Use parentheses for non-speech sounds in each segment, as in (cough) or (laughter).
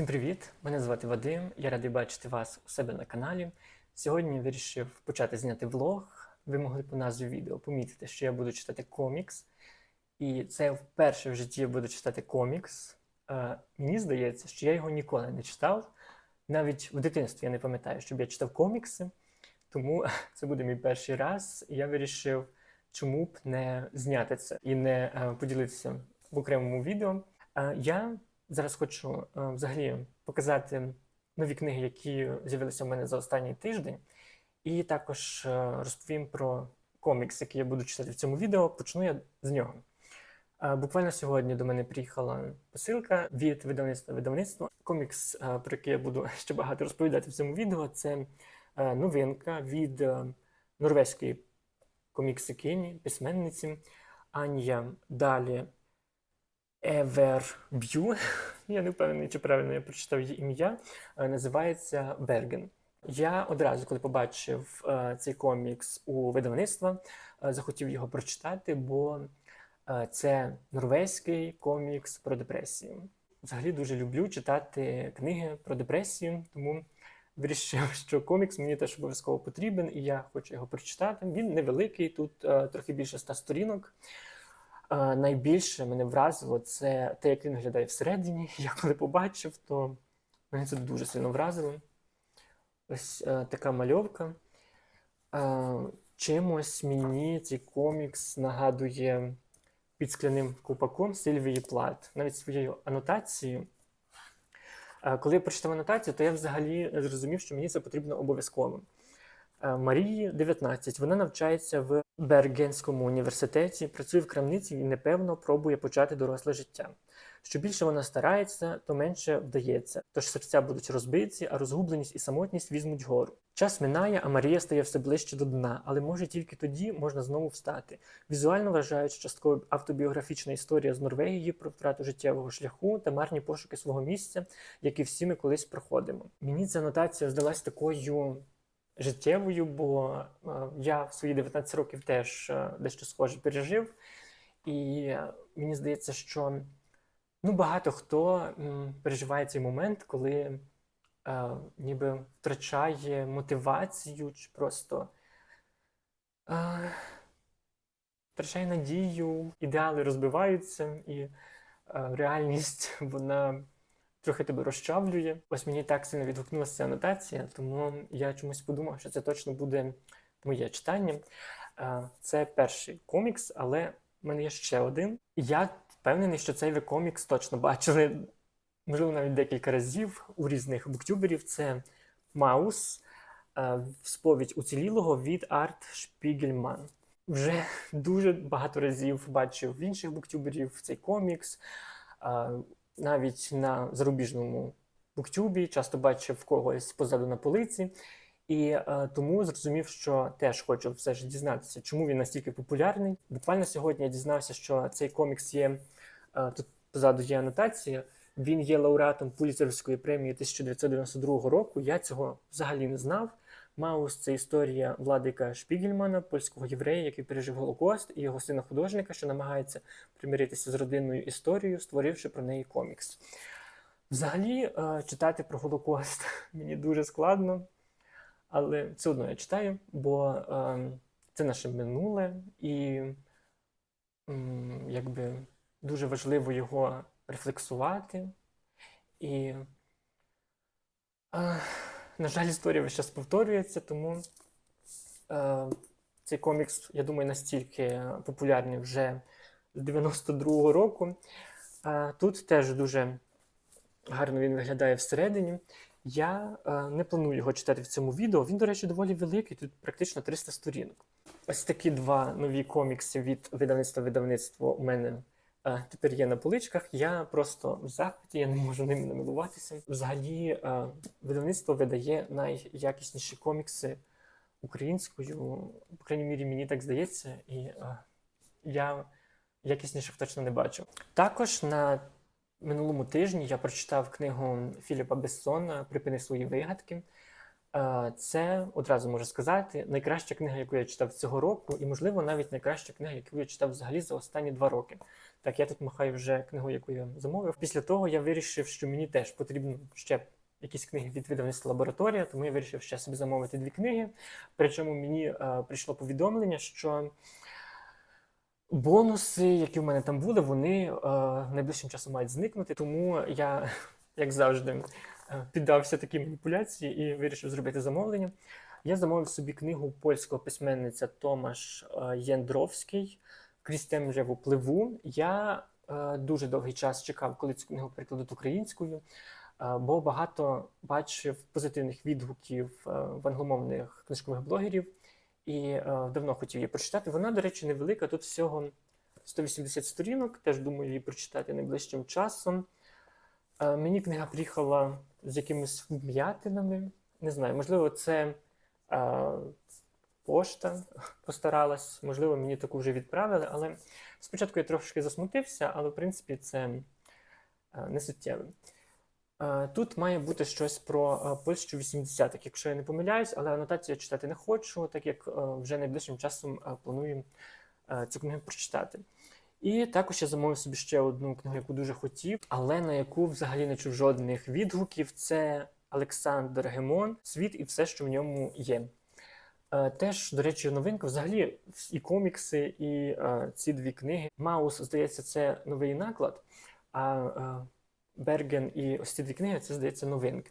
Всім привіт! Мене звати Вадим. Я радий бачити вас у себе на каналі. Сьогодні вирішив почати зняти влог. Ви могли по назві відео помітити, що я буду читати комікс. І це вперше в житті я буду читати комікс. Е, мені здається, що я його ніколи не читав. Навіть в дитинстві я не пам'ятаю, щоб я читав комікси. Тому (laughs) це буде мій перший раз. І я вирішив, чому б не зняти це і не е, поділитися в окремому відео. Е, я зараз хочу е, взагалі показати нові книги, які з'явилися в мене за останній тиждень, і також е, розповім про комікс, який я буду читати в цьому відео. Почну я з нього. Е, Буквально сьогодні до мене приїхала посилка від видавництва видавництва. Комікс, про який я буду (laughs) ще багато розповідати в цьому відео, це новинка від норвезької коміксикині, письменниці Анія Далі Еверб'ю. Я не впевнений, чи правильно я прочитав її ім'я. е, Називається Берген. Я одразу, коли побачив е, цей комікс у видавництва, е, захотів його прочитати, бо це норвезький комікс про депресію. Взагалі дуже люблю читати книги про депресію, тому вирішив, (laughs) що комікс мені теж обов'язково потрібен, і я хочу його прочитати. Він невеликий, тут трохи більше ста сторінок. Е, найбільше мене вразило це те, як він виглядає всередині. (laughs) Я коли побачив, то мене це дуже сильно вразило. Ось е, така мальовка. Е, чимось мені цей комікс нагадує під скляним купаком Сильвії Плат, навіть своєю анотацією. Коли я прочитав анотацію, то я взагалі зрозумів, що мені це потрібно обов'язково. Е, Марії 19. Вона навчається в Бергенському університеті, працює в крамниці і непевно пробує почати доросле життя. Що більше вона старається, то менше вдається. Тож серця будуть розбиті, а розгубленість і самотність візьмуть гору. Час минає, а Марія стає все ближче до дна, але може тільки тоді можна знову встати. Візуально вважають частково автобіографічна історія з Норвегії про втрату життєвого шляху та марні пошуки свого місця, які всі ми колись проходимо. Мені ця анотація здалась такою життєвою, бо е, я в свої 19 років теж е, дещо схоже пережив. І е, мені здається, що ну, багато хто переживає цей момент, коли е, ніби втрачає мотивацію чи просто е, втрачає надію, ідеали розбиваються, і е, реальність (laughs) вона трохи тебе розчавлює. Ось мені так сильно відгукнулася анотація, тому я чомусь подумав, що це точно буде моє читання. Це перший комікс, але в мене є ще один. Я впевнений, що цей комікс точно бачили, можливо, навіть декілька разів у різних буктюберів. Це Маус, сповідь уцілілого від Арт Шпігельман. Вже дуже багато разів бачив в інших буктюберів цей комікс. Навіть на зарубіжному буктюбі часто бачив когось позаду на полиці. І е, тому зрозумів, що теж хочу все ж дізнатися, чому він настільки популярний. Буквально сьогодні я дізнався, що цей комікс є е, тут позаду є анотація. Він є лауреатом Пуліцерівської премії 1992 року. Я цього взагалі не знав. Маус це історія владика Шпігельмана, польського єврея, який пережив Голокост, і його сина художника, що намагається примиритися з родинною історією, створивши про неї комікс. Взагалі, е, читати про Голокост (laughs) мені дуже складно. Але все одно я читаю, бо е, це наше минуле, і якби дуже важливо його рефлексувати. І, е, на жаль, історія весь час повторюється, тому е, цей комікс, я думаю, настільки популярний вже з 92-го року. Е, тут теж дуже гарно він виглядає всередині. Я е, не планую його читати в цьому відео. Він, до речі, доволі великий, тут практично 300 сторінок. Ось такі два нові комікси від видавництва видавництво у мене тепер є на поличках. Я просто в захваті, я не можу ними намилуватися. Взагалі, е, видавництво видає найякісніші комікси українською, по крайній мірі, мені так здається, і е, я якісніших точно не бачу. Також на минулому тижні я прочитав книгу Філіпа Бессона Припини свої вигадки. Е, Це одразу можу сказати найкраща книга, яку я читав цього року, і, можливо, навіть найкраща книга, яку я читав взагалі за останні два роки. Так, я тут махаю вже книгу, яку я замовив. Після того я вирішив, що мені теж потрібно ще якісь книги від видавництва лабораторія, тому я вирішив ще собі замовити дві книги. Причому мені е, прийшло повідомлення, що бонуси, які в мене там були, вони е, найближчим часом мають зникнути. Тому я, (laughs) як завжди, (laughs) піддався такій маніпуляції і вирішив зробити замовлення. Я замовив собі книгу польського письменниця Томаш е, Єндровський крізь темряву пливу. Я е, дуже довгий час чекав, коли цю книгу перекладуть українською, е, бо багато бачив позитивних відгуків в англомовних книжкових блогерів і давно хотів її прочитати. Вона, до речі, невелика. Тут всього 180 сторінок. Теж думаю її прочитати найближчим часом. Мені книга приїхала з якимись вм'ятинами. Не знаю, можливо, це е, пошта постаралась, можливо, мені таку вже відправили, але спочатку я трошки засмутився, але в принципі це не суттєво. Тут має бути щось про Польщу 80-х, якщо я не помиляюсь, але анотацію я читати не хочу, так як вже найближчим часом планую цю книгу прочитати. І також я замовив собі ще одну книгу, яку дуже хотів, але на яку взагалі не чув жодних відгуків. Це Олександр Гемон Світ і все, що в ньому є. Е, Теж, до речі, новинка. Взагалі, і комікси, і е, ці дві книги. Маус, здається, це новий наклад, а е, Берген і ось ці дві книги це, здається, новинки.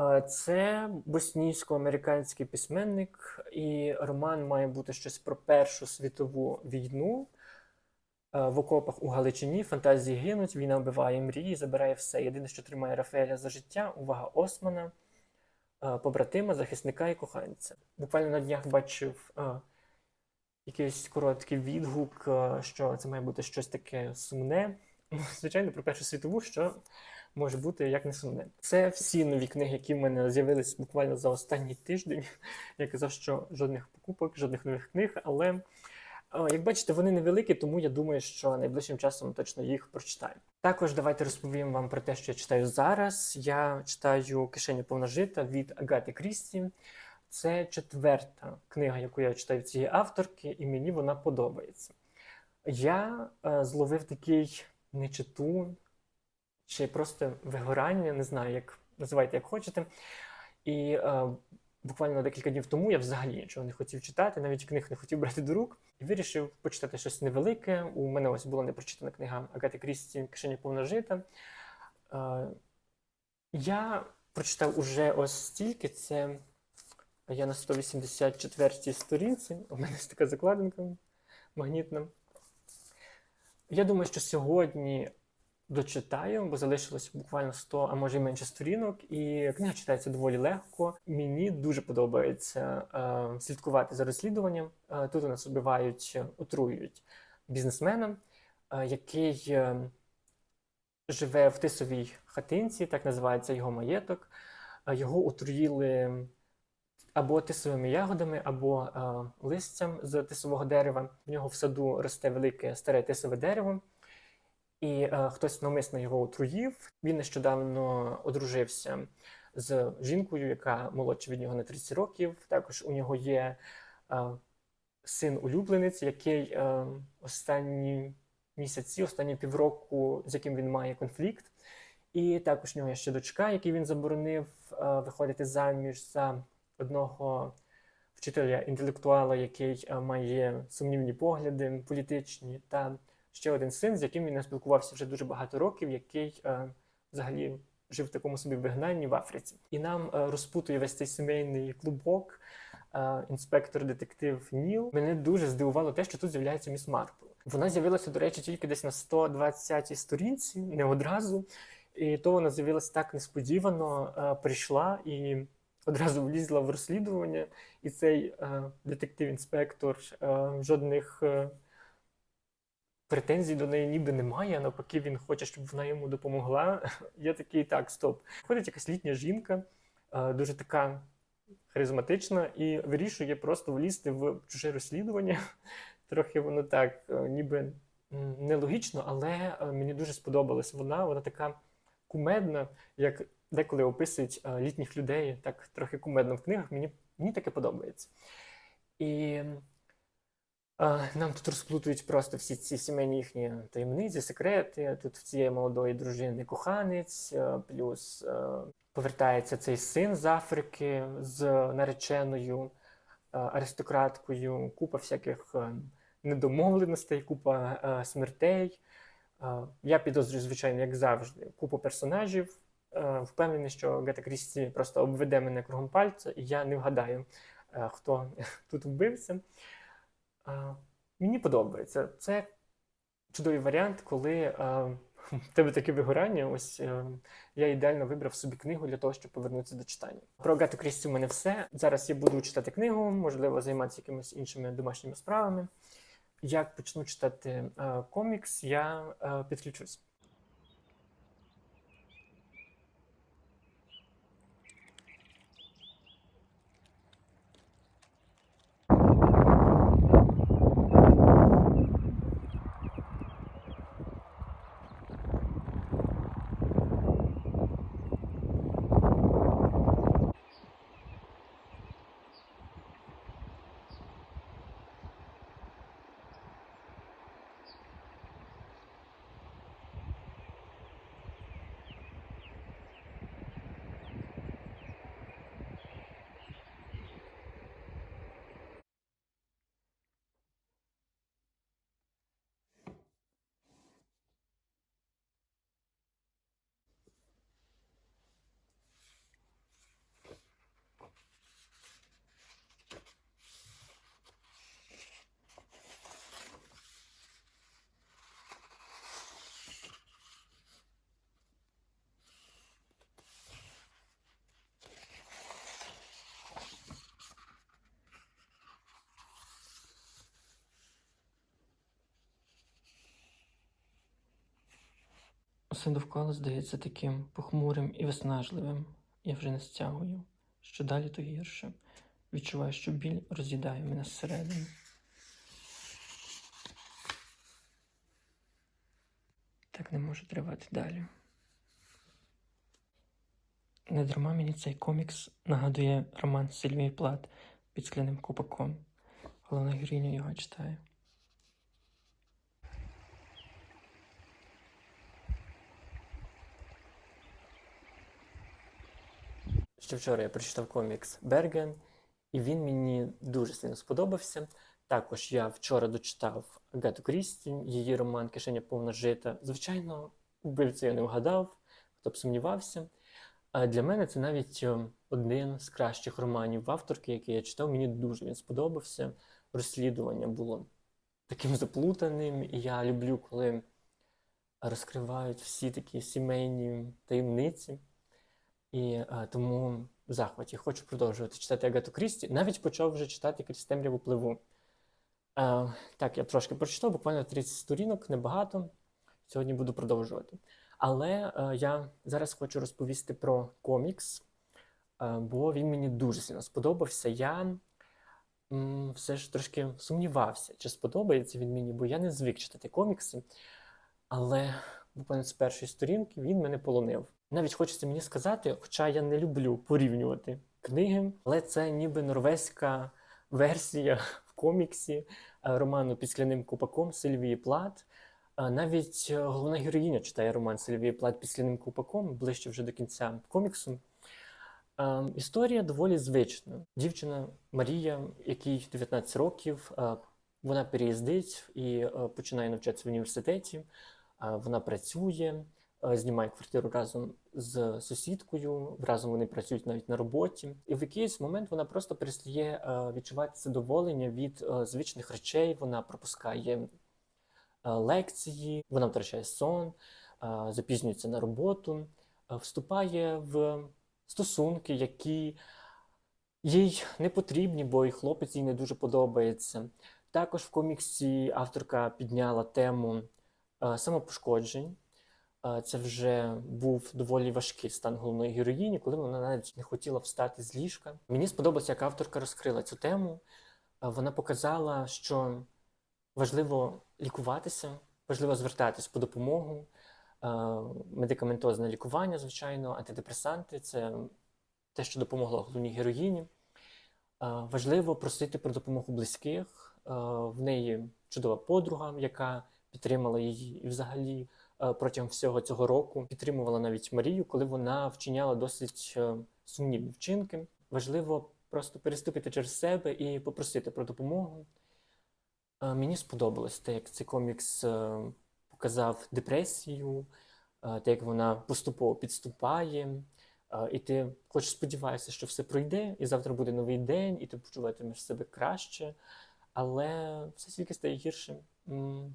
Е, Це боснійсько-американський письменник, і роман має бути щось про Першу світову війну. Е, В окопах у Галичині фантазії гинуть, війна вбиває мрії, забирає все. Єдине, що тримає Рафаеля за життя, увага Османа, е, побратима, захисника і коханця. Буквально на днях бачив е, якийсь короткий відгук, що це має бути щось таке сумне. (laughs) Звичайно, про Першу світову, що може бути як не сумне. Це всі нові книги, які в мене з'явились буквально за останній тиждень. (laughs) Я казав, що жодних покупок, жодних нових книг, але як бачите, вони невеликі, тому я думаю, що найближчим часом точно їх прочитаю. Також давайте розповім вам про те, що я читаю зараз. Я читаю Кишеню повножита від Агати Крісті. Це четверта книга, яку я читаю цієї авторки, і мені вона подобається. Я е, зловив такий нечиту чи просто вигорання, не знаю, як називайте, як хочете. І е, буквально декілька днів тому я взагалі нічого не хотів читати, навіть книг не хотів брати до рук, і вирішив почитати щось невелике. У мене ось була непрочитана книга Агати Крісті Кишені повна жита. Е, я прочитав уже ось стільки. Це я на 184-й сторінці. У мене ось така закладинка магнітна. Я думаю, що сьогодні дочитаю, бо залишилось буквально 100, а може й менше сторінок, і книга читається доволі легко. Мені дуже подобається е, слідкувати за розслідуванням. Е, тут у нас убивають, отруюють бізнесмена, е, який е, живе в тисовій хатинці, так називається його маєток. Е, його отруїли або тисовими ягодами, або е, листям з тисового дерева. В нього в саду росте велике старе тисове дерево, і е, хтось навмисно його отруїв. Він нещодавно одружився з жінкою, яка молодша від нього на 30 років. Також у нього є е, син-улюбленець, який е, останні місяці, останні півроку, з яким він має конфлікт. І також у нього є ще дочка, якій він заборонив е, виходити заміж за одного вчителя інтелектуала, який е, має сумнівні погляди політичні, та ще один син, з яким він не спілкувався вже дуже багато років, який е, взагалі жив в такому собі вигнанні в Африці. І нам е, розпутує весь цей сімейний клубок. е, Інспектор-детектив Ніл. Мене дуже здивувало те, що тут з'являється міс Марпл. Вона з'явилася, до речі, тільки десь на 120-й сторінці, не одразу. І то вона з'явилася так несподівано, е, прийшла і одразу влізла в розслідування. І цей е, детектив-інспектор е, жодних е, претензій до неї ніби немає. а Навпаки, він хоче, щоб вона йому допомогла. (laughs) Я такий, так, стоп. Ходить якась літня жінка, е, дуже така харизматична, і вирішує просто влізти в чуже розслідування. (laughs) Трохи воно так, е, ніби нелогічно, але е, мені дуже сподобалась вона. Вона така кумедна, як деколи описують літніх людей так трохи кумедно в книгах. Мені, мені таке подобається. І нам тут розплутують просто всі ці сімейні їхні таємниці, секрети. Тут в цієї молодої дружини коханець, е, плюс е, повертається цей син з Африки з нареченою е, аристократкою, купа всяких недомовленостей, купа смертей. Я підозрюю, звичайно, як завжди, купу персонажів. Впевнений, що Гета Крісті просто обведе мене кругом пальця, і я не вгадаю, хто (laughs) тут вбився. Е, Мені подобається. Це чудовий варіант, коли а, в тебе таке вигорання. Ось а, я ідеально вибрав собі книгу для того, щоб повернутися до читання. Про Агату Крісті у мене все. Зараз я буду читати книгу, можливо, займатися якимись іншими домашніми справами. Як почну читати а, комікс, я а, підключусь. Усе довкола здається таким похмурим і виснажливим. Я вже не стягую. Що далі, то гірше. Відчуваю, що біль роз'їдає мене зсередини. Так не може тривати далі. Не дарма мені цей комікс нагадує роман Сильвії Плат під скляним купаком. Головна героїня його читає. Ще вчора я прочитав комікс Берген, і він мені дуже сильно сподобався. Також я вчора дочитав Агату Крісті, її роман Кишеня повна жита. Звичайно, вбивцю я не вгадав, хто б сумнівався. А для мене це навіть е, один з кращих романів авторки, який я читав. Мені дуже він сподобався. Розслідування було таким заплутаним, і я люблю, коли розкривають всі такі сімейні таємниці. І е, тому в захваті хочу продовжувати читати Агату Крісті. Навіть почав вже читати крізь темряву пливу. Е, так, я трошки прочитав, буквально 30 сторінок, небагато. Сьогодні буду продовжувати. Але е, я зараз хочу розповісти про комікс, е, бо він мені дуже сильно сподобався. Я м, все ж трошки сумнівався, чи сподобається він мені, бо я не звик читати комікси. Але буквально з першої сторінки він мене полонив. Навіть хочеться мені сказати, хоча я не люблю порівнювати книги, але це ніби норвезька версія в коміксі е, роману під скляним купаком Сильвії Плат. Е, Навіть е, головна героїня читає роман Сильвії Плат під скляним купаком ближче вже до кінця коміксу. Історія доволі звична. Дівчина Марія, якій 19 років, вона переїздить і починає навчатися в університеті. Вона працює, знімає квартиру разом з сусідкою, разом вони працюють навіть на роботі. І в якийсь момент вона просто перестає е, відчувати задоволення від е, звичних речей. Вона пропускає е, лекції, вона втрачає сон, е, запізнюється на роботу, е, вступає в стосунки, які їй не потрібні, бо і хлопець їй не дуже подобається. Також в коміксі авторка підняла тему е, самопошкоджень. Це вже був доволі важкий стан головної героїні, коли вона навіть не хотіла встати з ліжка. Мені сподобалося, як авторка розкрила цю тему. Вона показала, що важливо лікуватися, важливо звертатись по допомогу. медикаментозне лікування, звичайно, антидепресанти це те, що допомогло головній героїні. Важливо просити про допомогу близьких. В неї чудова подруга, яка підтримала її і взагалі протягом всього цього року підтримувала навіть Марію, коли вона вчиняла досить е, сумнівні вчинки. Важливо просто переступити через себе і попросити про допомогу. Е, Мені сподобалось те, як цей комікс е, показав депресію, е, те, як вона поступово підступає. Е, І ти хоч сподіваєшся, що все пройде, і завтра буде новий день, і ти почуватимеш себе краще, але все тільки стає гіршим.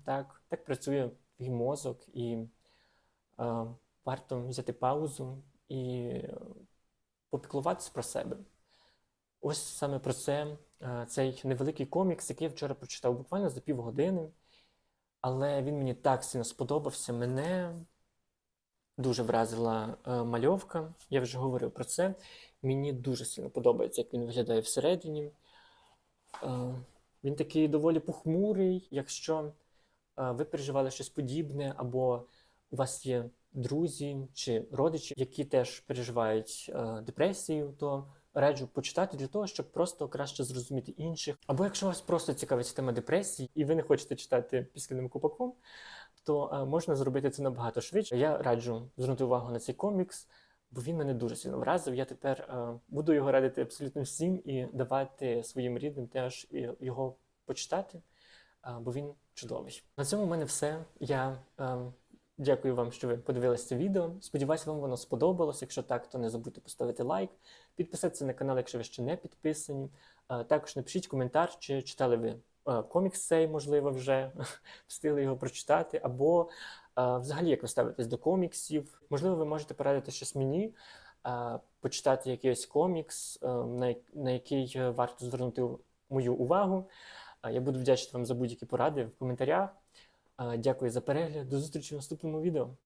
Так, так працює твій мозок, і е, варто взяти паузу і е, попіклуватися про себе. Ось саме про це е, цей невеликий комікс, який я вчора прочитав буквально за півгодини. Але він мені так сильно сподобався. Мене дуже вразила е, мальовка. Я вже говорив про це. Мені дуже сильно подобається, як він виглядає всередині. Він такий доволі похмурий. Якщо е, ви переживали щось подібне, або у вас є друзі чи родичі, які теж переживають е, депресію, то раджу почитати для того, щоб просто краще зрозуміти інших. Або якщо вас просто цікавить тема депресії, і ви не хочете читати піскільним купаком, то е, можна зробити це набагато швидше. Я раджу звернути увагу на цей комікс, бо він мене дуже сильно вразив. Я тепер е, буду його радити абсолютно всім і давати своїм рідним теж його почитати, е, бо він чудовий. На цьому в мене все. Я е, дякую вам, що ви подивилися це відео. Сподіваюся, вам воно сподобалось. Якщо так, то не забудьте поставити лайк, підписатися на канал, якщо ви ще не підписані. Також напишіть коментар, чи читали ви комікс цей, можливо, вже (laughs) встигли його прочитати, або взагалі як ви ставитесь до коміксів. Можливо, ви можете порадити щось мені, почитати якийсь комікс, е, на, який е, варто звернути мою увагу. Я буду вдячний вам за будь-які поради в коментарях. Дякую за перегляд. До зустрічі в наступному відео.